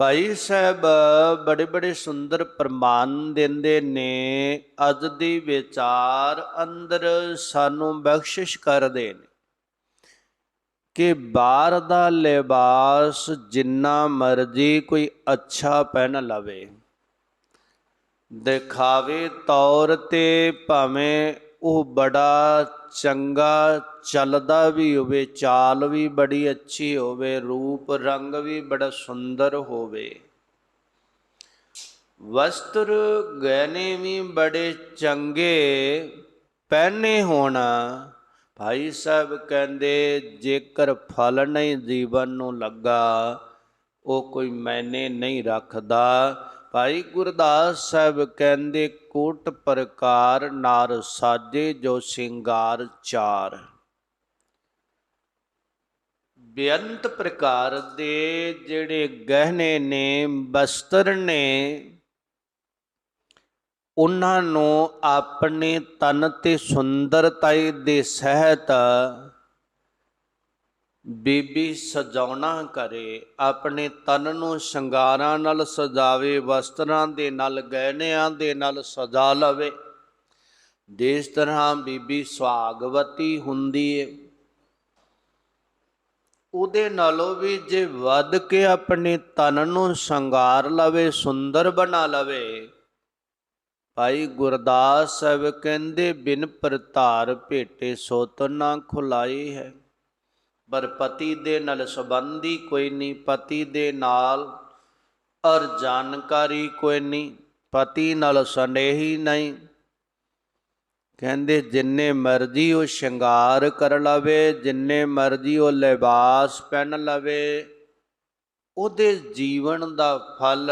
ਭਾਈ ਸਾਹਿਬ, ਬੜੇ ਬੜੇ ਸੁੰਦਰ ਪ੍ਰਮਾਨ ਦਿੰਦੇ ਨੇ। ਅੱਜ ਦੀ ਵਿਚਾਰ ਅੰਦਰ ਸਾਨੂੰ ਬਖਸ਼ਿਸ਼ ਕਰਦੇ ਨੇ ਕਿ ਬਾਹਰ ਦਾ ਲਿਬਾਸ ਜਿੰਨਾ ਮਰਜ਼ੀ ਕੋਈ ਅੱਛਾ ਪਹਿਨ ਲਵੇ। ਦਿਖਾਵੇ ਤੌਰ ਤੇ ਭਾਵੇਂ ਉਹ ਬੜਾ ਚੰਗਾ ਚੱਲਦਾ ਵੀ ਹੋਵੇ, ਚਾਲ ਵੀ ਬੜੀ ਅੱਛੀ ਹੋਵੇ, ਰੂਪ ਰੰਗ ਵੀ ਬੜਾ ਸੁੰਦਰ ਹੋਵੇ। ਵਸਤਰ ਗਹਿਣੇ ਵੀ ਬੜੇ ਚੰਗੇ, ਪਹਿਨੇ ਹੋਣ। ਭਾਈ ਸਾਹਿਬ ਕਹਿੰਦੇ, ਜੇਕਰ ਫਲ ਨਹੀਂ ਜੀਵਨ ਨੂੰ ਲੱਗਾ, ਉਹ ਕੋਈ ਮੈਨੇ ਨਹੀਂ ਰੱਖਦਾ। ਭਾਈ ਗੁਰਦਾਸ ਸਾਹਿਬ ਕਹਿੰਦੇ, ਕੋਟ ਪ੍ਰਕਾਰ ਨਾਰ ਸਾਜੇ ਜੋ ਸਿੰਗਾਰ ਚਾਰ। ਬੇਅੰਤ ਪ੍ਰਕਾਰ ਦੇ ਜਿਹੜੇ ਗਹਿਣੇ ਨੇ, ਬਸਤਰ ਨੇ, ਉਹਨਾਂ ਨੂੰ ਆਪਣੇ ਤਨ ਤੇ ਸੁੰਦਰਤਾਈ ਦੇ ਸਹਿਤ ਬੀਬੀ ਸਜਾਉਣਾ ਕਰੇ, ਆਪਣੇ ਤਨ ਨੂੰ ਸ਼ਿੰਗਾਰਾਂ ਨਾਲ ਸਜਾਵੇ, ਵਸਤਰਾਂ ਦੇ ਨਾਲ ਗਹਿਣਿਆਂ ਦੇ ਨਾਲ ਸਜਾ ਲਵੇ। ਜਿਸ ਤਰ੍ਹਾਂ ਬੀਬੀ ਸੁਹਾਗਵਤੀ ਹੁੰਦੀ ਏ, ਉਹਦੇ ਨਾਲੋਂ ਵੀ ਜੇ ਵੱਧ ਕੇ ਆਪਣੇ ਤਨ ਨੂੰ ਸ਼ਿੰਗਾਰ ਲਵੇ, ਸੁੰਦਰ ਬਣਾ ਲਵੇ। ਭਾਈ ਗੁਰਦਾਸ ਸਾਹਿਬ ਕਹਿੰਦੇ, ਬਿਨ ਪ੍ਰਤਾਰ ਭੇਟੇ ਸੋਤ ਨਾ ਖੁਲਾਈ ਹੈ। ਪਰ ਪਤੀ ਦੇ ਨਾਲ ਸੰਬੰਧੀ ਕੋਈ ਨਹੀਂ, ਪਤੀ ਦੇ ਨਾਲ ਔਰ ਜਾਣਕਾਰੀ ਕੋਈ ਨਹੀਂ, ਪਤੀ ਨਾਲ ਸੰਦੇਹੀ ਨਹੀਂ। ਕਹਿੰਦੇ, ਜਿੰਨੇ ਮਰਜ਼ੀ ਉਹ ਸ਼ਿੰਗਾਰ ਕਰ ਲਵੇ, ਜਿੰਨੇ ਮਰਜ਼ੀ ਉਹ ਲਿਬਾਸ ਪਹਿਨ ਲਵੇ, ਉਹਦੇ ਜੀਵਨ ਦਾ ਫਲ,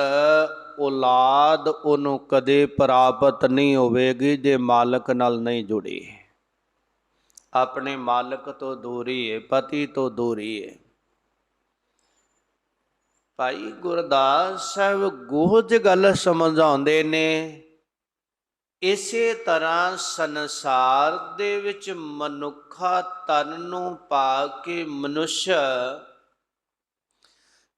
ਔਲਾਦ ਉਹਨੂੰ ਕਦੇ ਪ੍ਰਾਪਤ ਨਹੀਂ ਹੋਵੇਗੀ ਜੇ ਮਾਲਕ ਨਾਲ ਨਹੀਂ ਜੁੜੀ। ਆਪਣੇ ਮਾਲਕ ਤੋਂ ਦੂਰੀ ਹੈ ਪਤੀ ਤੋਂ ਦੂਰੀ ਹੈ ਭਾਈ ਗੁਰਦਾਸ ਸਾਹਿਬ ਗੋਹਜ ਗੱਲ ਸਮਝਾਉਂਦੇ ਨੇ, ਇਸੇ ਤਰ੍ਹਾਂ ਸੰਸਾਰ ਦੇ ਵਿੱਚ ਮਨੁੱਖਾ ਤਨ ਨੂੰ ਪਾ ਕੇ ਮਨੁੱਖ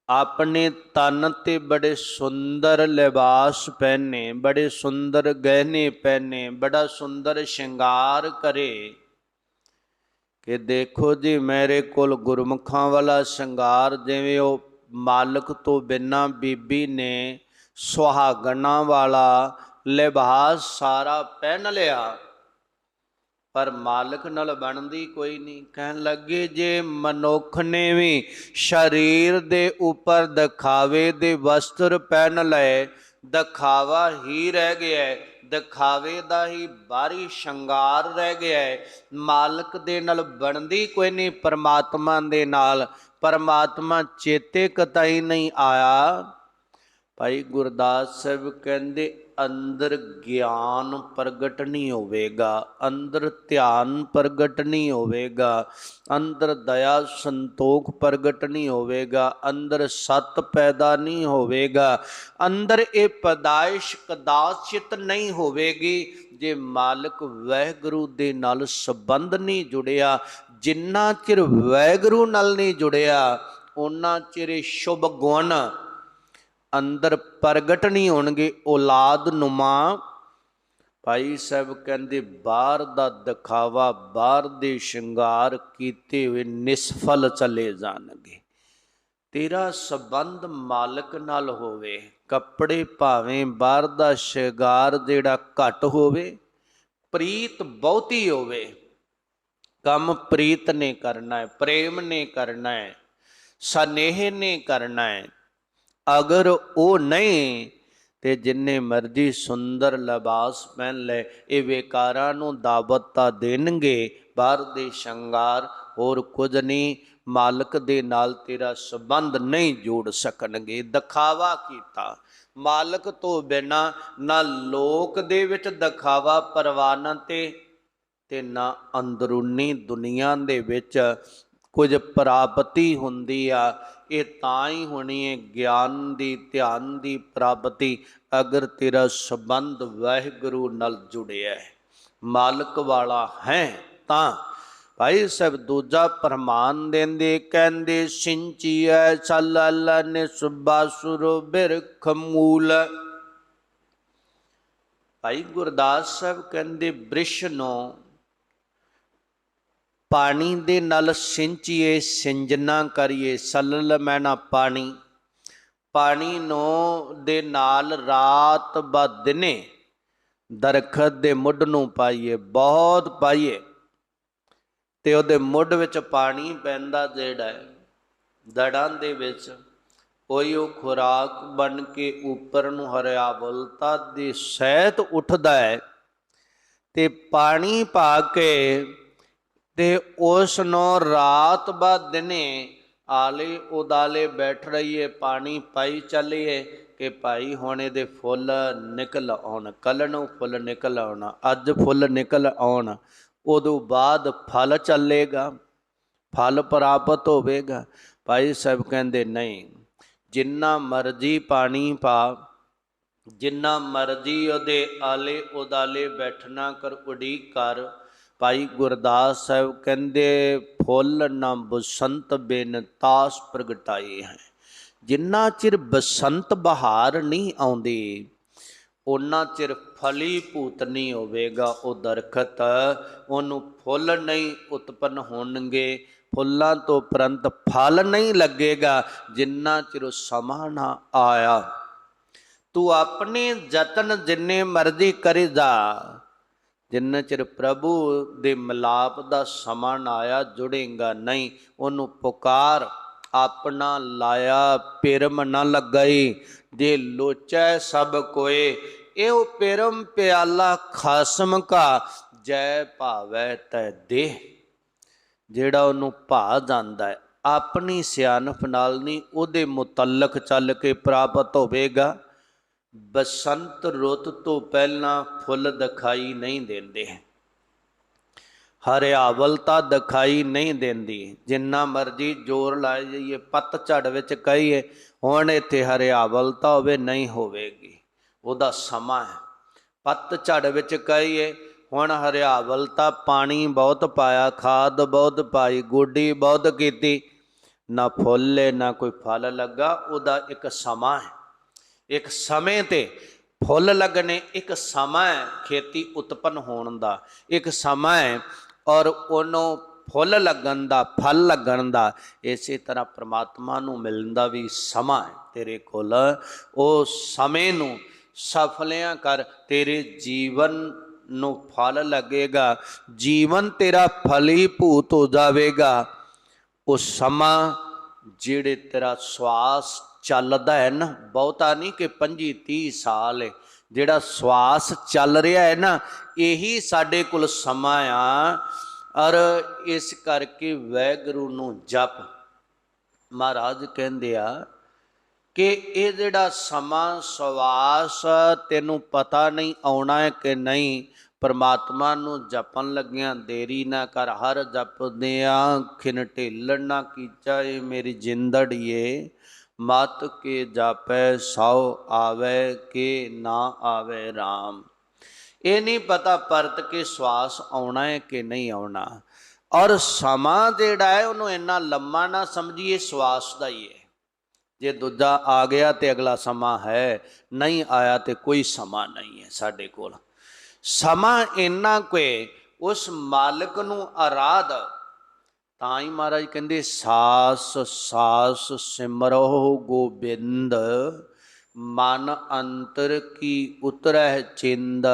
ਆਪਣੇ ਤਨ ਤੇ ਬੜੇ ਸੁੰਦਰ ਲਿਬਾਸ ਪਹਿਨੇ, ਬੜੇ ਸੁੰਦਰ ਗਹਿਣੇ ਪਹਿਨੇ, ਬੜਾ ਸੁੰਦਰ ਸ਼ਿੰਗਾਰ ਕਰੇ। ਕਿ ਦੇਖੋ ਜੀ, ਮੇਰੇ ਕੋਲ ਗੁਰਮੁਖਾਂ ਵਾਲਾ ਸ਼ਿੰਗਾਰ, ਜਿਵੇਂ ਉਹ ਮਾਲਕ ਤੋਂ ਬਿਨਾ ਬੀਬੀ ਨੇ ਸੁਹਾਗਣਾ ਵਾਲਾ ਲਿਬਾਸ ਸਾਰਾ ਪਹਿਨ ਲਿਆ, ਪਰ ਮਾਲਕ ਨਾਲ ਬਣਦੀ ਕੋਈ ਨਹੀਂ। ਕਹਿਣ ਲੱਗੇ, ਜੇ ਮਨੁੱਖ ਨੇ ਵੀ ਸਰੀਰ ਦੇ ਉੱਪਰ ਦਿਖਾਵੇ ਦੇ ਵਸਤਰ ਪਹਿਨ ਲਏ, ਦਿਖਾਵਾ ਹੀ ਰਹਿ ਗਿਆ ਦਿਖਾਵੇ ਦਾ ਹੀ ਬਾਹਰੀ ਸ਼ਿੰਗਾਰ ਰਹਿ ਗਿਆ ਹੈ। ਮਾਲਕ ਦੇ ਨਾਲ ਬਣਦੀ ਕੋਈ ਨਹੀਂ, ਪਰਮਾਤਮਾ ਦੇ ਨਾਲ। ਪਰਮਾਤਮਾ ਚੇਤੇ ਕਤਾਈ ਨਹੀਂ ਆਇਆ। ਭਾਈ ਗੁਰਦਾਸ ਸਾਹਿਬ ਕਹਿੰਦੇ, ਅੰਦਰ ਗਿਆਨ ਪ੍ਰਗਟ ਨਹੀਂ ਹੋਵੇਗਾ, ਅੰਦਰ ਧਿਆਨ ਪ੍ਰਗਟ ਨਹੀਂ ਹੋਵੇਗਾ, ਅੰਦਰ ਦਇਆ ਸੰਤੋਖ ਪ੍ਰਗਟ ਨਹੀਂ ਹੋਵੇਗਾ, ਅੰਦਰ ਸਤ ਪੈਦਾ ਨਹੀਂ ਹੋਵੇਗਾ, ਅੰਦਰ ਇਹ ਪਦਾਇਸ਼ ਕਦਾਸ਼ਿਤ ਨਹੀਂ ਹੋਵੇਗੀ, ਜੇ ਮਾਲਕ ਵਹਿਗੁਰੂ ਦੇ ਨਾਲ ਸੰਬੰਧ ਨਹੀਂ ਜੁੜਿਆ, ਜਿੰਨਾ ਚਿਰ ਵਹਿਗੁਰੂ ਨਾਲ ਨਹੀਂ ਜੁੜਿਆ, ਉਹਨਾਂ ਚਿਰ ਸ਼ੁਭ ਗੁਣ ਅੰਦਰ ਪ੍ਰਗਟ ਨਹੀਂ ਹੋਣਗੇ, ਔਲਾਦ ਨੁਮਾ। ਭਾਈ ਸਾਹਿਬ ਕਹਿੰਦੇ, ਬਾਹਰ ਦਾ ਦਿਖਾਵਾ, ਬਾਹਰ ਦੇ ਸ਼ਿੰਗਾਰ ਕੀਤੇ ਹੋਏ ਨਿਸਫਲ ਚਲੇ ਜਾਣਗੇ। ਤੇਰਾ ਸਬੰਧ ਮਾਲਕ ਨਾਲ ਹੋਵੇ, ਕੱਪੜੇ ਭਾਵੇਂ ਬਾਹਰ ਦਾ ਸ਼ਿੰਗਾਰ ਜਿਹੜਾ ਘੱਟ ਹੋਵੇ, ਪ੍ਰੀਤ ਬਹੁਤੀ ਹੋਵੇ। ਕੰਮ ਪ੍ਰੀਤ ਨੇ ਕਰਨਾ ਹੈ, ਪ੍ਰੇਮ ਨੇ ਕਰਨਾ ਹੈ, ਸਨੇਹ ਨੇ ਕਰਨਾ ਹੈ ਅਗਰ ਉਹ ਨਹੀਂ, ਤੇ ਜਿੰਨੇ ਮਰਜ਼ੀ ਸੁੰਦਰ ਲਿਬਾਸ ਪਹਿਨ ਲੈ, ਇਹ ਵੇਕਾਰਾਂ ਨੂੰ ਦਾਵਤ ਤਾਂ ਦੇਣਗੇ, ਬਾਹਰ ਦੇ ਸ਼ਿੰਗਾਰ ਹੋਰ ਕੁਝ ਨਹੀਂ, ਮਾਲਕ ਦੇ ਨਾਲ ਤੇਰਾ ਸੰਬੰਧ ਨਹੀਂ ਜੋੜ ਸਕਣਗੇ। ਦਿਖਾਵਾ ਕੀਤਾ। ਮਾਲਕ ਤੋਂ ਬਿਨਾ ਨਾ ਲੋਕ ਦੇ ਵਿੱਚ ਦਿਖਾਵਾ ਪਰਵਾਨਾ ਤੇ ਤੇ ਨਾ ਅੰਦਰੂਨੀ ਦੁਨੀਆ ਦੇ ਵਿੱਚ ਕੁਝ ਪ੍ਰਾਪਤੀ ਹੁੰਦੀ ਆ। ਇਹ ਤਾਂ ਹੀ ਹੋਣੀ ਹੈ ਗਿਆਨ ਦੀ, ਧਿਆਨ ਦੀ ਪ੍ਰਾਪਤੀ, ਅਗਰ ਤੇਰਾ ਸੰਬੰਧ ਵਾਹਿਗੁਰੂ ਨਾਲ ਜੁੜਿਆ ਹੈ। ਮਾਲਕ ਵਾਲਾ ਹੈ ਤਾਂ। ਭਾਈ ਸਾਹਿਬ, ਦੂਜਾ ਪ੍ਰਮਾਨ ਦਿੰਦੇ, ਕਹਿੰਦੇ ਸਿੰਚੀਐ ਸਲਲ ਨਿਸਬਾਸੁਰ ਬਿਰਖ ਮੂਲ। ਭਾਈ ਗੁਰਦਾਸ ਸਾਹਿਬ ਕਹਿੰਦੇ, ਬ੍ਰਿਸ਼ ਨੂੰ ਪਾਣੀ ਦੇ ਨਾਲ ਸਿੰਚੀਏ, ਸਿੰਜਨਾ ਕਰੀਏ, ਸਲਲ ਮੈਨਾ ਪਾਣੀ। ਪਾਣੀ ਨੂੰ ਦੇ ਨਾਲ ਰਾਤ ਬਾ ਦਿਨੇ ਦਰਖਤ ਦੇ ਮੁੱਢ ਨੂੰ ਪਾਈਏ, ਬਹੁਤ ਪਾਈਏ। ਤੇ ਉਹਦੇ ਮੁੱਢ ਵਿੱਚ ਪਾਣੀ ਪੈਂਦਾ ਜਿਹੜਾ ਹੈ, ਦੜਾਂ ਦੇ ਵਿੱਚ ਉਹੀ ਉਹ ਖੁਰਾਕ ਬਣ ਕੇ ਉੱਪਰ ਨੂੰ ਹਰਿਆਵਲਤਾ ਦੀ ਸਹਿਤ ਉੱਠਦਾ ਹੈ। ਤੇ ਪਾਣੀ ਪਾ ਕੇ ਤੇ ਉਸ ਨੂੰ ਰਾਤ ਬਾ ਦਿਨੇ ਆਲੇ ਉਦਾਲੇ ਬੈਠ ਰਹੀਏ, ਪਾਣੀ ਪਾਈ ਚੱਲੀਏ ਕਿ ਭਾਈ ਹੁਣ ਇਹਦੇ ਫੁੱਲ ਨਿਕਲ ਆਉਣ ਕੱਲ ਨੂੰ ਫੁੱਲ ਨਿਕਲ ਆਉਣਾ, ਅੱਜ ਫੁੱਲ ਨਿਕਲ ਆਉਣ, ਉਦੋਂ ਬਾਅਦ ਫਲ ਚੱਲੇਗਾ, ਫਲ ਪ੍ਰਾਪਤ ਹੋਵੇਗਾ। ਭਾਈ ਸਾਹਿਬ ਕਹਿੰਦੇ, ਨਹੀਂ, ਜਿੰਨਾ ਮਰਜ਼ੀ ਪਾਣੀ ਪਾ, ਜਿੰਨਾ ਮਰਜ਼ੀ ਉਹਦੇ ਆਲੇ ਉਦਾਲੇ ਬੈਠਣਾ ਕਰ, ਉਡੀਕ ਕਰ ਭਾਈ ਗੁਰਦਾਸ ਸਾਹਿਬ ਕਹਿੰਦੇ, ਫੁੱਲ ਨਾ ਬਸੰਤ ਬਿਨ ਤਾਸ ਪ੍ਰਗਟਾਏ ਹੈ। ਜਿੰਨਾ ਚਿਰ ਬਸੰਤ ਬਹਾਰ ਨਹੀਂ ਆਉਂਦੀ ਉਹਨਾਂ ਚਿਰ ਫਲੀ ਭੂਤ ਨਹੀਂ ਹੋਵੇਗਾ ਉਹ ਦਰਖਤ। ਉਹਨੂੰ ਫੁੱਲ ਨਹੀਂ ਉਤਪੰਨ ਹੋਣਗੇ, ਫੁੱਲਾਂ ਤੋਂ ਪ੍ਰੰਤ ਫਲ ਨਹੀਂ ਲੱਗੇਗਾ। ਜਿੰਨਾ ਚਿਰ ਉਹ ਸਮਾਂ ਨਾ ਆਇਆ, ਤੂੰ ਆਪਣੇ ਯਤਨ ਜਿੰਨੇ ਮਰਜ਼ੀ ਕਰੀ ਜਾ। ਜਿੰਨਾ ਚਿਰ ਪ੍ਰਭੂ ਦੇ ਮਿਲਾਪ ਦਾ ਸਮਾਂ ਆਇਆ, ਜੁੜੇਗਾ ਨਹੀਂ। ਉਹਨੂੰ ਪੁਕਾਰ ਆਪਣਾ ਲਾਇਆ, ਪਿਰਮ ਨਾ ਲੱਗਈ। ਜੇ ਲੋਚੈ ਸਭ ਕੋਏ, ਇਹੋ ਪਿਰਮ ਪਿਆਲਾ ਖਾਸਮ ਕਾ, ਜੈ ਭਾਵੈ ਤੈ ਦੇ ਜਿਹੜਾ ਉਹਨੂੰ ਭਾ ਜਾਂਦਾ ਹੈ, ਆਪਣੀ ਸਿਆਣਪ ਨਾਲ ਨਹੀਂ, ਉਹਦੇ ਮੁਤਲਕ ਚੱਲ ਕੇ ਪ੍ਰਾਪਤ ਹੋਵੇਗਾ। ਬਸੰਤ ਰੁੱਤ ਤੋਂ ਪਹਿਲਾਂ ਫੁੱਲ ਦਿਖਾਈ ਨਹੀਂ ਦਿੰਦੇ। ਹਰਿਆਵਲਤਾ ਦਿਖਾਈ ਨਹੀਂ ਦਿੰਦੀ। ਜਿੰਨਾ ਮਰਜ਼ੀ ਜ਼ੋਰ ਲਾਏ ਜਾਈਏ, ਪੱਤ ਝੜ ਵਿੱਚ ਕਹੀਏ, ਹੁਣ ਇੱਥੇ ਹਰਿਆਵਲਤਾ ਹੋਵੇ ਨਹੀਂ ਹੋਵੇਗੀ। ਉਹਦਾ ਸਮਾਂ ਹੈ। ਪੱਤ ਝੜ ਵਿੱਚ ਕਹੀਏ, ਹੁਣ ਹਰਿਆਵਲਤਾ ਪਾਣੀ ਬਹੁਤ ਪਾਇਆ, ਖਾਦ ਬਹੁਤ ਪਾਈ, ਗੋਡੀ ਬਹੁਤ ਕੀਤੀ। ਨਾ ਫੁੱਲੇ, ਨਾ ਕੋਈ ਫਲ ਲੱਗਾ, ਉਹਦਾ ਇੱਕ ਸਮਾਂ ਹੈ। ਇੱਕ ਸਮੇਂ ਤੇ ਫੁੱਲ ਲੱਗਣੇ, ਇੱਕ ਸਮਾਂ ਹੈ ਖੇਤੀ ਉਤਪੰਨ ਹੋਣ ਦਾ। ਇੱਕ ਸਮਾਂ ਹੈ ਔਰ ਉਹਨੂੰ ਫੁੱਲ ਲੱਗਣ ਦਾ, ਫਲ ਲੱਗਣ ਦਾ, ਇਸੇ ਤਰ੍ਹਾਂ ਪ੍ਰਮਾਤਮਾ ਨੂੰ ਮਿਲਣ ਦਾ ਵੀ ਸਮਾਂ ਹੈ ਤੇਰੇ ਕੋਲ। ਉਹ ਸਮੇਂ ਨੂੰ ਸਫਲਿਆਂ ਕਰ, ਤੇਰੇ ਜੀਵਨ ਨੂੰ ਫਲ ਲੱਗੇਗਾ। ਜੀਵਨ ਤੇਰਾ ਫਲੀ ਭੂਤ ਹੋ ਜਾਵੇਗਾ। ਉਹ ਸਮਾਂ ਜਿਹੜੇ ਤੇਰਾ ਸਵਾਸ ਚੱਲਦਾ ਹੈ ਨਾ, ਬਹੁਤਾ ਨਹੀਂ ਕਿ 25 30 ਸਾਲ ਹੈ ਜਿਹੜਾ ਸਵਾਸ ਚੱਲ ਰਿਹਾ ਹੈ ਨਾ, ਇਹੀ ਸਾਡੇ ਕੋਲ ਸਮਾਂ ਆ। ਔਰ ਇਸ ਕਰਕੇ ਵੈਗੁਰੂ ਨੂੰ ਜਪ। ਮਹਾਰਾਜ ਕਹਿੰਦੇ ਆ ਕਿ ਇਹ ਜਿਹੜਾ ਸਮਾਂ ਸਵਾਸ, ਤੈਨੂੰ ਪਤਾ ਨਹੀਂ ਆਉਣਾ ਹੈ ਕਿ ਨਹੀਂ, ਪਰਮਾਤਮਾ ਨੂੰ ਜਪਣ ਲੱਗਿਆਂ ਦੇਰੀ ਨਾ ਕਰ, ਹਰ ਜਪਦਿਆਂ ਖਿਨ ਢਿੱਲਣ ਨਾ ਕੀਚਾ ਏ ਮੇਰੀ ਜਿੰਦੜੀਏ। ਮਤ ਕੇ ਜਾਪੈ ਸੌ ਆਵੇ ਕਿ ਨਾ ਆਵੇ RAM ਇਹ ਨਹੀਂ ਪਤਾ ਪਰਤ ਕੇ ਸਵਾਸ ਆਉਣਾ ਹੈ ਕਿ ਨਹੀਂ ਆਉਣਾ। ਔਰ ਸਮਾਂ ਜਿਹੜਾ ਹੈ ਉਹਨੂੰ ਇੰਨਾ ਲੰਮਾ ਨਾ ਸਮਝੀਏ, ਸਵਾਸ ਦਾ ਹੀ ਹੈ। ਜੇ ਦੂਜਾ ਆ ਗਿਆ ਤੇ ਅਗਲਾ ਸਮਾਂ ਹੈ, ਨਹੀਂ ਆਇਆ ਤੇ ਕੋਈ ਸਮਾਂ ਨਹੀਂ ਹੈ ਸਾਡੇ ਕੋਲ। ਸਮਾਂ ਇੰਨਾ ਕੋਈ ਉਸ ਮਾਲਕ ਨੂੰ ਆਰਾਧ ਤਾਂ ਹੀ ਮਹਾਰਾਜ ਕਹਿੰਦੇ ਸਾਸ ਸਾਸ ਸਿਮਰੋ ਗੋਬਿੰਦ ਮਨ ਅੰਤਰ ਕੀ ਉਤਰਹਿ ਚਿੰਦ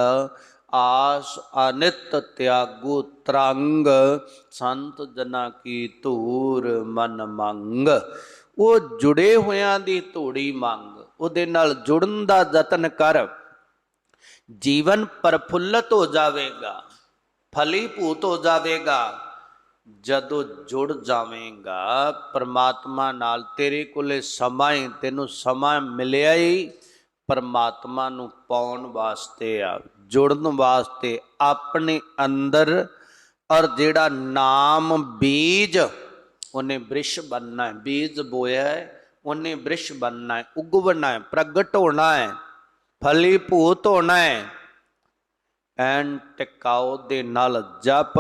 ਆਸ ਅਨਿਤ ਤਿਆਗੂ ਤਰੰਗ ਸੰਤ ਜਨਾ ਕੀ ਧੂਰ ਮਨ ਮੰਗ ਉਹ ਜੁੜੇ ਹੋਇਆਂ ਦੀ ਧੂੜੀ ਮੰਗ ਉਹਦੇ ਨਾਲ ਜੁੜਨ ਦਾ ਯਤਨ ਕਰ ਜੀਵਨ ਪਰਫੁੱਲਤ ਹੋ ਜਾਵੇਗਾ ਫਲੀਭੂਤ ਹੋ ਜਾਵੇਗਾ ਜਦੋਂ ਜੁੜ ਜਾਵੇਂਗਾ, ਪਰਮਾਤਮਾ ਨਾਲ ਤੇਰੇ ਕੋਲੇ ਸਮਾਂ ਹੀ ਤੈਨੂੰ ਸਮਾਂ ਮਿਲਿਆ ਹੀ ਪਰਮਾਤਮਾ ਨੂੰ ਪਾਉਣ ਵਾਸਤੇ ਆ, ਜੁੜਨ ਵਾਸਤੇ ਆਪਣੇ ਅੰਦਰ ਔਰ ਜਿਹੜਾ ਨਾਮ ਬੀਜ, ਉਹਨੇ ਬ੍ਰਿਸ਼ ਬੰਨਣਾ ਹੈ ਬੀਜ ਬੋਇਆ ਹੈ ਉਹਨੇ ਬ੍ਰਿਸ਼ ਬੰਨਣਾ ਹੈ ਉਗਵਣਾ ਹੈ ਪ੍ਰਗਟ ਹੋਣਾ ਹੈ ਫਲੀਭੂਤ ਹੋਣਾ ਹੈ ਐਨ ਟਿਕਾਓ ਦੇ ਨਾਲ ਜਪ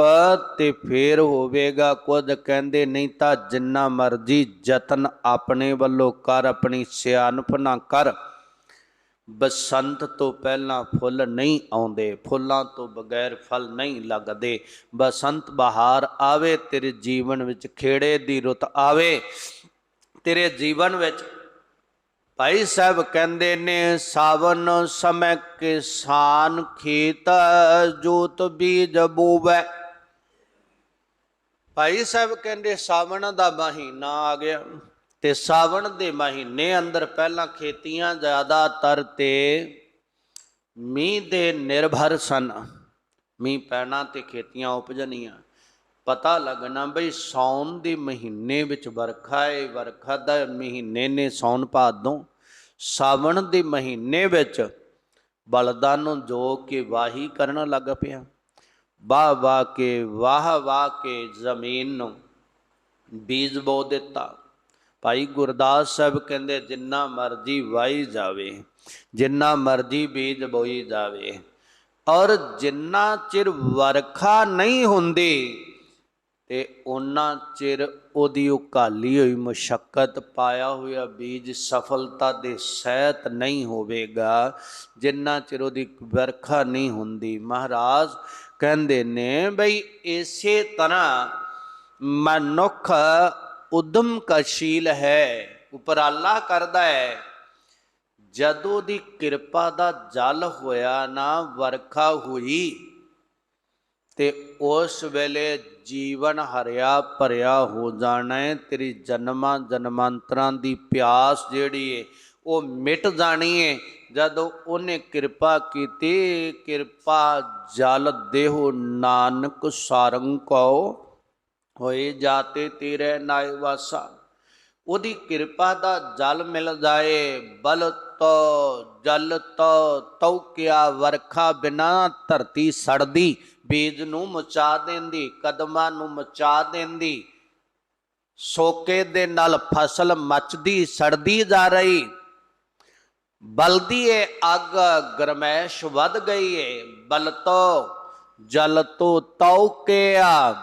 ਤੇ ਫੇਰ ਹੋਵੇਗਾ ਕੁਝ ਕਹਿੰਦੇ ਨਹੀਂ ਤਾਂ ਜਿੰਨਾ ਮਰਜ਼ੀ ਯਤਨ ਆਪਣੇ ਵੱਲੋਂ ਕਰ, ਆਪਣੀ ਸਿਆਣਪ ਨਾ ਕਰ। ਬਸੰਤ ਤੋਂ ਪਹਿਲਾਂ ਫੁੱਲ ਨਹੀਂ ਆਉਂਦੇ, ਫੁੱਲਾਂ ਤੋਂ ਬਗੈਰ ਫਲ ਨਹੀਂ ਲੱਗਦੇ। ਬਸੰਤ ਬਹਾਰ ਆਵੇ, ਤੇਰੇ ਜੀਵਨ ਵਿੱਚ ਖੇੜੇ ਦੀ ਰੁੱਤ ਆਵੇ। ਤੇਰੇ ਜੀਵਨ ਵਿੱਚ ਭਾਈ ਸਾਹਿਬ ਕਹਿੰਦੇ ਨੇ, ਸਾਵਨ ਸਮੈ ਕਿਸਾਨ ਖੇਤ ਜੋਤ ਬੀਜ ਬੋਵੇ। ਭਾਈ ਸਾਹਿਬ ਕਹਿੰਦੇ, ਸਾਵਣ ਦਾ ਮਹੀਨਾ ਆ ਗਿਆ ਤੇ ਸਾਵਣ ਦੇ ਮਹੀਨੇ ਅੰਦਰ ਪਹਿਲਾਂ ਖੇਤੀਆਂ ਜ਼ਿਆਦਾਤਰ ਤੇ ਮੀਂਹ ਦੇ ਨਿਰਭਰ ਸਨ। ਮੀਂਹ ਪੈਣਾ ਤੇ ਖੇਤੀਆਂ ਉਪਜਣੀਆਂ। ਪਤਾ ਲੱਗਣਾ ਬਈ ਸੌਣ ਦੇ ਮਹੀਨੇ ਵਿੱਚ ਵਰਖਾ ਹੈ ਵਰਖਾ ਦਾ ਮਹੀਨੇ ਨੇ ਸੌਣ ਭਾਦੋਂ ਸਾਵਣ ਦੇ ਮਹੀਨੇ ਵਿੱਚ ਬਲਦਾਂ ਨੂੰ ਜੋ ਕੇ ਵਾਹੀ ਕਰਨ ਲੱਗ ਪਿਆ। ਵਾਹ ਵਾਹ ਕੇ, ਵਾਹ ਵਾਹ ਕੇ ਜ਼ਮੀਨ ਨੂੰ ਬੀਜ ਬੋ ਦਿੱਤਾ। ਭਾਈ ਗੁਰਦਾਸ ਸਾਹਿਬ ਕਹਿੰਦੇ, ਜਿੰਨਾ ਮਰਜ਼ੀ ਵਾਈ ਜਾਵੇ, ਜਿੰਨਾ ਮਰਜ਼ੀ ਬੀਜ ਬੋਈ ਜਾਵੇ, ਔਰ ਜਿੰਨਾ ਚਿਰ ਵਰਖਾ ਨਹੀਂ ਹੁੰਦੀ ਤੇ ਉਹਨਾਂ ਚਿਰ ਉਹਦੀ ਉਕਾਲੀ ਹੋਈ ਮੁਸ਼ਕਲ ਪਾਇਆ ਹੋਇਆ ਬੀਜ ਸਫਲਤਾ ਦੇ ਸਹਿਤ ਨਹੀਂ ਹੋਵੇਗਾ, ਜਿੰਨਾ ਚਿਰ ਉਹਦੀ ਵਰਖਾ ਨਹੀਂ ਹੁੰਦੀ। ਮਹਾਰਾਜ ਕਹਿੰਦੇ ਨੇ, ਬਈ ਇਸੇ ਤਰ੍ਹਾਂ ਮਨੁੱਖ ਉਦਮ ਕਸ਼ੀਲ ਹੈ, ਉਪਰਾਲਾ ਕਰਦਾ ਹੈ। ਜਦੋਂ ਦੀ ਕਿਰਪਾ ਦਾ ਜਲ ਹੋਇਆ ਨਾ, ਵਰਖਾ ਹੋਈ ਤੇ ਉਸ ਵੇਲੇ ਜੀਵਨ ਹਰਿਆ ਭਰਿਆ ਹੋ ਜਾਣਾ ਹੈ। ਤੇਰੀ ਜਨਮਾਂ ਜਨਮਾਂਤਰਾਂ ਦੀ ਪਿਆਸ ਜਿਹੜੀ ਏ, ਉਹ ਮਿਟ ਜਾਣੀ ਏ। ਜਦੋਂ ਉਹਨੇ ਕਿਰਪਾ ਕੀਤੀ, ਕਿਰਪਾ ਜਲ ਦੇਹੁ ਨਾਨਕ ਸਾਰੰਗ ਕੋ ਹੋਏ ਜਾਤੇ ਤੇਰੇ ਨਾਇ ਵਾਸਾ। ਉਹਦੀ ਕਿਰਪਾ ਦਾ ਜਲ ਮਿਲ ਜਾਏ, ਬਲ ਤੋ ਜਲ ਤੋ ਤੌਕਿਆ ਵਰਖਾ ਬਿਨਾ ਧਰਤੀ ਸੜਦੀ, ਬੀਜ ਨੂੰ ਮਚਾ ਦਿੰਦੀ, ਕਦਮਾਂ ਨੂੰ ਮਚਾ ਦਿੰਦੀ। ਸੋਕੇ ਦੇ ਨਾਲ ਫਸਲ ਮੱਚਦੀ, ਸੜਦੀ ਜਾ ਰਹੀ। ਬਲਦੀ ਏ ਅੱਗ, ਗਰਮੈਸ਼ ਵੱਧ ਗਈ ਏ। ਬਲ ਤੋ ਜਲ ਤੋ ਤੌਕਿਆ।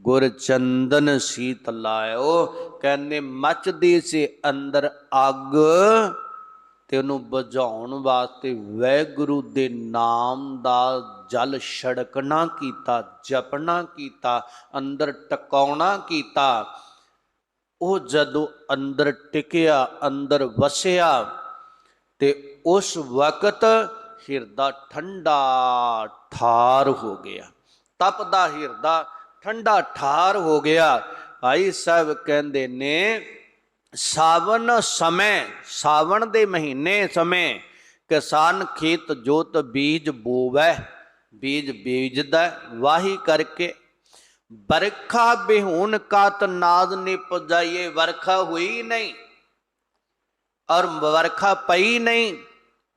ਗੁਰ ਚੰਦਨ ਸੀਤ ਲਾਇਓ, ਕਹਿੰਦੇ ਮੱਚਦੀ ਸੀ ਅੰਦਰ ਅੱਗ। ਤੇ ਉਹਨੂੰ ਬੁਝਾਉਣ ਵਾਸਤੇ ਵੈਗੁਰੂ ਦੇ ਨਾਮ ਦਾ ਜਲ ਛੜਕਣਾ ਕੀਤਾ, ਜਪਣਾ ਕੀਤਾ, ਅੰਦਰ ਟਿਕਾਉਣਾ ਕੀਤਾ। ਉਹ ਜਦੋਂ ਅੰਦਰ ਟਿਕਿਆ, ਅੰਦਰ ਵਸਿਆ ਤੇ ਉਸ ਵਕਤ ਹਿਰਦਾ ਠੰਡਾ ਠਾਰ ਹੋ ਗਿਆ। ਤਪਦਾ ਹਿਰਦਾ ਠੰਡਾ ਠਾਰ ਹੋ ਗਿਆ। ਭਾਈ ਸਾਹਿਬ ਕਹਿੰਦੇ ਨੇ ਸਾਵਨ ਸਮੇਂ, ਸਾਵਣ ਦੇ ਮਹੀਨੇ ਸਮੇਂ ਕਿਸਾਨ ਖੇਤ ਜੋਤ ਬੀਜ ਬੋਵੈ, ਬੀਜ ਬੀਜਦਾ, ਵਾਹੀ ਕਰਕੇ ਬਰਖਾ ਬਿਹੂਨ ਕਾਤ ਨਾਦ ਨੇ ਪੁਜਾਈਏ ਵਰਖਾ ਹੋਈ ਨਹੀਂ ਔਰ ਵਰਖਾ ਪਈ ਨਹੀਂ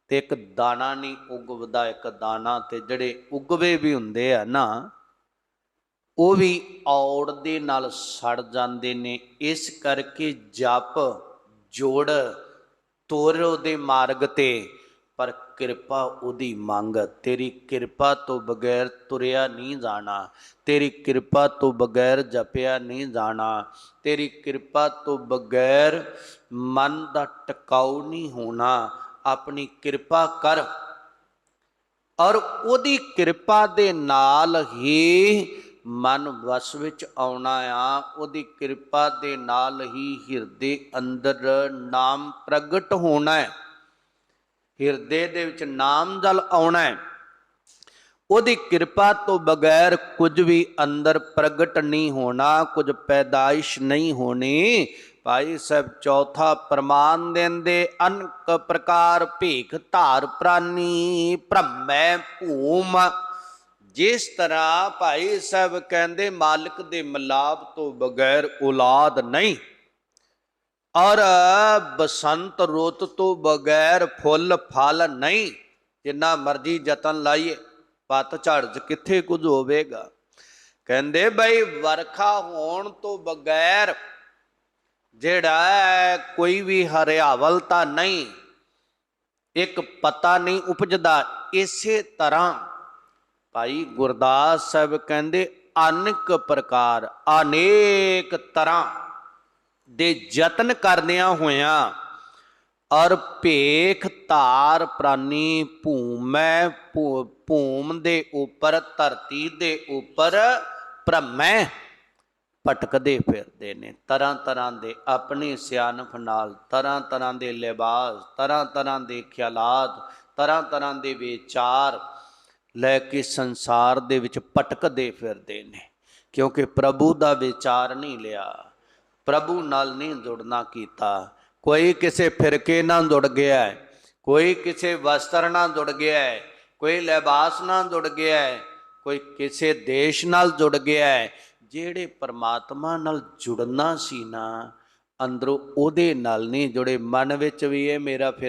ਤੇ ਇੱਕ ਦਾਣਾ ਨਹੀਂ ਉਗਵਦਾ, ਇੱਕ ਦਾਣਾ ਤੇ ਜਿਹੜੇ ਉਗਵੇ ਵੀ ਹੁੰਦੇ ਆ ਨਾ ਉਹ ਵੀ ਔੜ ਦੇ ਨਾਲ ਸੜ ਜਾਂਦੇ ਨੇ। ਇਸ ਕਰਕੇ ਜਪ, ਜੋੜ ਤੋਰ ਉਹਦੇ ਮਾਰਗ ਤੇ, ਪਰ ਕਿਰਪਾ ਉਹਦੀ ਮੰਗ, ਤੇਰੀ ਕਿਰਪਾ ਤੋਂ ਬਗੈਰ ਤੁਰਿਆ ਨਹੀਂ ਜਾਣਾ। ਤੇਰੀ ਕਿਰਪਾ ਤੋਂ ਬਗੈਰ ਜਪਿਆ ਨਹੀਂ ਜਾਣਾ। ਤੇਰੀ ਕਿਰਪਾ ਤੋਂ ਬਗੈਰ ਮਨ ਦਾ ਟਿਕਾਉ ਨਹੀਂ ਹੋਣਾ। ਆਪਣੀ ਕਿਰਪਾ ਕਰ। ਔਰ ਉਹਦੀ ਕਿਰਪਾ ਦੇ ਨਾਲ ਹੀ ਮਨ ਵਸ ਵਿੱਚ ਆਉਣਾ ਆ, ਉਹਦੀ ਕਿਰਪਾ ਦੇ ਨਾਲ ਹੀ ਹਿਰਦੇ ਅੰਦਰ ਨਾਮ ਪ੍ਰਗਟ ਹੋਣਾ ਹੈ। ਹਿਰਦੇ ਦੇ ਵਿੱਚ ਨਾਮ ਜਲ ਆਉਣਾ ਹੈ। ਉਹਦੀ ਕਿਰਪਾ ਤੋਂ ਬਗੈਰ ਕੁਝ ਵੀ ਅੰਦਰ ਪ੍ਰਗਟ ਨਹੀਂ ਹੋਣਾ, ਕੁਝ ਪੈਦਾਇਸ਼ ਨਹੀਂ ਹੋਣੀ। ਭਾਈ ਸਾਹਿਬ, ਚੌਥਾ ਪ੍ਰਮਾਨ ਦਿੰਦੇ, ਅਨਕ ਪ੍ਰਕਾਰ ਭੇਖ ਧਾਰ ਪ੍ਰਾਨੀ, ਭ੍ਰਮੈ ਭੂਮ। ਜਿਸ ਤਰ੍ਹਾਂ ਭਾਈ ਸਾਹਿਬ ਕਹਿੰਦੇ, ਮਾਲਕ ਦੇ ਮਲਾਪ ਤੋਂ ਬਗੈਰ ਔਲਾਦ ਨਹੀਂ, ਔਰ ਬਸੰਤ ਰੁੱਤ ਤੋਂ ਬਗੈਰ ਫੁੱਲ ਫਲ ਨਹੀਂ, ਜਿੰਨਾ ਮਰਜ਼ੀ ਯਤਨ ਲਾਈਏ, ਪੱਤ ਝੜ ਚ ਕਿੱਥੇ ਕੁਝ ਹੋਵੇਗਾ? ਕਹਿੰਦੇ ਬਈ ਵਰਖਾ ਹੋਣ ਤੋਂ ਬਗੈਰ ਜਿਹੜਾ ਕੋਈ ਵੀ ਹਰਿਆਵਲ ਤਾਂ ਨਹੀਂ, ਇੱਕ ਪਤਾ ਨਹੀਂ ਉਪਜਦਾ, ਇਸੇ ਤਰ੍ਹਾਂ ਭਾਈ ਗੁਰਦਾਸ ਸਾਹਿਬ ਕਹਿੰਦੇ, ਅਨੇਕ ਪ੍ਰਕਾਰ, ਅਨੇਕ ਤਰ੍ਹਾਂ ਦੇ ਯਤਨ ਕਰਦਿਆਂ ਹੋਇਆਂ ਔਰ ਭੇਖ ਧਾਰ ਪ੍ਰਾਨੀ ਭੂਮੈ ਭੂਮ ਦੇ ਉੱਪਰ, ਧਰਤੀ ਦੇ ਉੱਪਰ ਭ੍ਰਮੈ ਭਟਕਦੇ ਫਿਰਦੇ ਨੇ। ਤਰ੍ਹਾਂ ਤਰ੍ਹਾਂ ਦੇ ਆਪਣੀ ਸਿਆਣਪ ਨਾਲ, ਤਰ੍ਹਾਂ ਤਰ੍ਹਾਂ ਦੇ ਲਿਬਾਸ, ਤਰ੍ਹਾਂ ਤਰ੍ਹਾਂ ਦੇ ਖਿਆਲਾਤ, ਤਰ੍ਹਾਂ ਤਰ੍ਹਾਂ ਦੇ ਵਿਚਾਰ ਲੈ ਕੇ ਸੰਸਾਰ ਦੇ ਵਿੱਚ ਭਟਕਦੇ ਫਿਰਦੇ ਨੇ। ਕਿਉਂਕਿ ਪ੍ਰਭੂ ਦਾ ਵਿਚਾਰ ਨਹੀਂ ਲਿਆ। ਪ੍ਰਭੂ ਨਾਲ ਨਹੀਂ ਜੁੜਨਾ ਕੀਤਾ। ਕੋਈ ਕਿਸੇ ਫਿਰਕੇ ਨਾਲ ਜੁੜ ਗਿਆ ਹੈ। ਕੋਈ ਕਿਸੇ ਵਸਤਰ ਨਾਲ ਜੁੜ ਗਿਆ ਹੈ। ਕੋਈ ਲਿਬਾਸ ਨਾਲ ਜੁੜ ਗਿਆ ਹੈ। ਕੋਈ ਕਿਸੇ ਦੇਸ਼ ਨਾਲ ਜੁੜ ਗਿਆ ਹੈ। ਜਿਹੜੇ ਪਰਮਾਤਮਾ ਨਾਲ ਜੁੜਨਾ ਸੀ ਨਾ, ਅੰਦਰੋਂ ਉਹਦੇ ਨਾਲ ਨਹੀਂ ਜੁੜੇ। ਮਨ ਵਿੱਚ ਵੀ ਇਹ ਮੇਰਾ ਫਿਰ